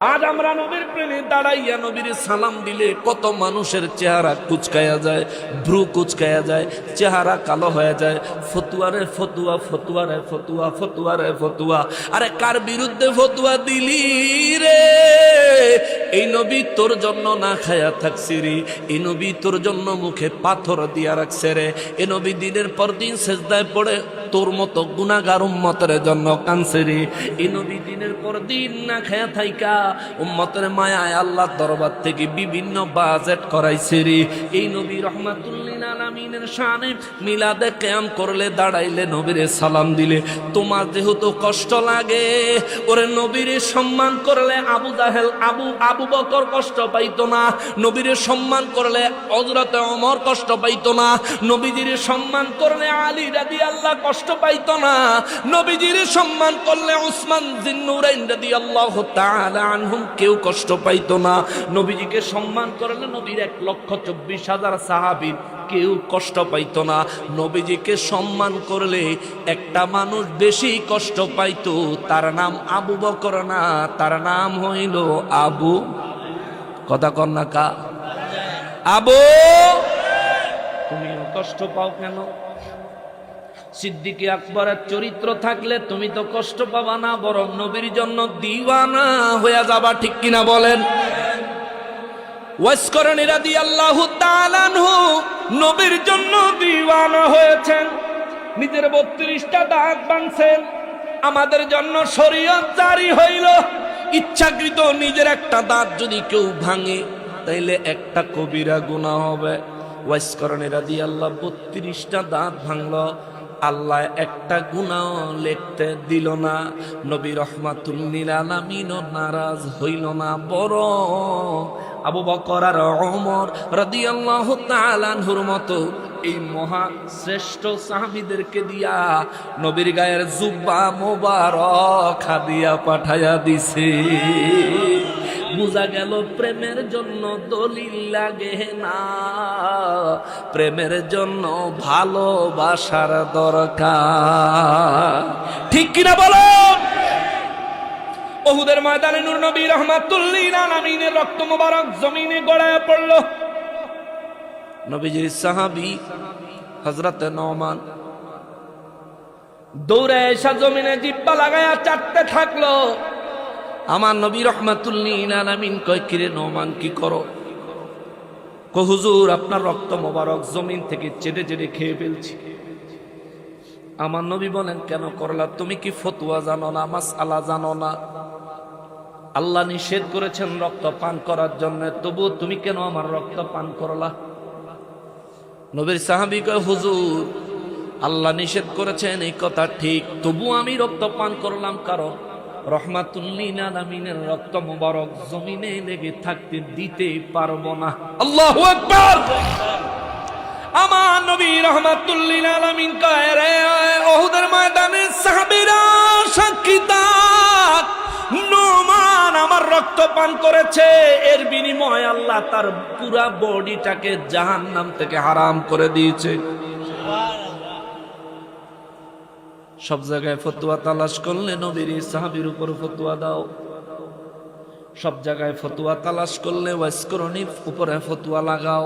আজ আমরা নবীর প্রেমে দাঁড়াইয়া নবীর সালাম দিলে কত মানুষের চেহারা কুচকায়া যায়, ভ্রু কুচকায়া যায়, চেহারা কালো হয়ে যায়। ফতুয়ারে ফতুয়া ফতুয়ারে ফতুয়া ফতুয়ারে ফতুয়া। আরে কার বিরুদ্ধে ফতুয়া দিলি রে? এই নবী তোর জন্য না খায়া থাকছি রে। এই নবী তোর জন্য মুখে পাথর দিয়া রাখছে রে। এ নবী দিনের পর দিন সেজদায় পড়ে। তোর মতো গুনাগার উম্মতের জন্য কানছে রে এই নবী দিনের পর দিন না খায়া থাইকা উম্মতের মায়ায় আল্লাহ দরবার থেকে বিভিন্ন বাজেট করাইছে রে এই নবী রহমাতুল্লিন আলামিনের মিলাদে ক্যাম করলে দাঁড়াইলে নবীরে সালাম দিলে। তোমার যেহেতু কষ্ট লাগে, ওরে নবীরে সম্মান করলে আবু আবু আবু বকর কষ্ট পাইতো না। নবীরে সম্মান করলে হযরতে ওমর কষ্ট পাইতো না। নবীজির সম্মান করলে আলী রাদিয়াল্লাহ কষ্ট পাইতো না। নবীজির সম্মান করলে উসমান কেউ কষ্ট পাইতো না। নবীজিকে সম্মান করলে নবীর এক লক্ষ চব্বিশ হাজার সাহাবীর কেউ কষ্ট পাইতো না। নবীজিকে সম্মান করলে একটা মানুষ বেশি কষ্ট পাইতো। তার নাম আবু বকর না, তার নাম হইল আবু কথা না কা। আবু! তুমিও কষ্ট পাও কেন? সিদ্দিকি আকবরের চরিত্র থাকলে তুমি তো কষ্ট পাবা না, বরং নবীর জন্য দিওয়ানা হয়ে যাবা, ঠিক কিনা বলেন? নবীর জন্য দিওয়ানা হয়েছেন। নিজের বত্রিশটা দাঁত বাংছেন আমাদের জন্য শরীয়ত জারি হইল। ইচ্ছাকৃত নিজের একটা দাঁত যদি কেউ ভাঙে, তাইলে একটা কবিরা গুণা হবে। ওয়াইসকরণী রাদি আল্লাহ বত্রিশটা দাঁত ভাঙলো। আল্লাহ একটা গুণাও লিখতে দিল না। নবী রহমাতুল্লিল আলামিনও নারাজ হইল না। বড় আবু বকর আর ওমর রাদিয়াল্লাহু তাআলার মতো এই মহা শ্রেষ্ঠ সাহাবীদেরকে দিয়া নবীর গায়ের জুব্বা মোবারক দিয়া পাঠায়া দিছে। বোঝা গেল, প্রেমের জন্য দলিল লাগে না। প্রেমের জন্য ভালোবাসার দরকার। ঠিক কিনা বলো? ওহুদের ময়দানে নূর নবী রহমাতুল্লিল আলামিনের রক্ত মোবারক জমিনে গড়ায় পড়ল। নবীজির সাহাবী হযরত নওমান দৌড়ে এসা জমিনে জিব্বা লাগায়া চাটতে থাকল। আমার নবী রহমাতুল্লিল আলামিন কয়, কিরে নওমান, কি করো? হুজুর, আপনার রক্ত মোবারক জমিন থেকে চেটে চেটে খেয়ে ফেলছি। আমার নবী বলেন, কেন করলা? তুমি কি ফতুয়া জানো না মাস আলা জানো না? আল্লাহ নিষেধ করেছেন রক্ত পান করার জন্য, তবু তুমি কেন আমার রক্ত পান করলা? নবীর সাহাবি কয়, হুজুর, আল্লাহ নিষেধ করেছেন, এই কথা ঠিক, তবু আমি রক্ত পান করলাম কারণ রহমাতুল্লিন আলামিনের রক্ত মুবারক জমিনে লেগে থাকতে দিতে পারব না। আল্লাহু আকবার! আমার নবী রহমাতুল্লিন আলামিন কয়, রে ওহুদের ময়দানে সাহাবীরা সাক্ষী থাক। নোমান আমার রক্ত পান করেছে। এর বিনিময়ে আল্লাহ তার পুরা বডিটাকে জাহান্নাম থেকে হারাম করে দিয়েছে। সব জায়গায় ফতুয়া তালাশ করলে নবীর সাহাবির উপর ফতুয়া দাও। সব জায়গায় ফতুয়া তালাশ করলে ওয়াসকরণীর উপরে ফতুয়া লাগাও।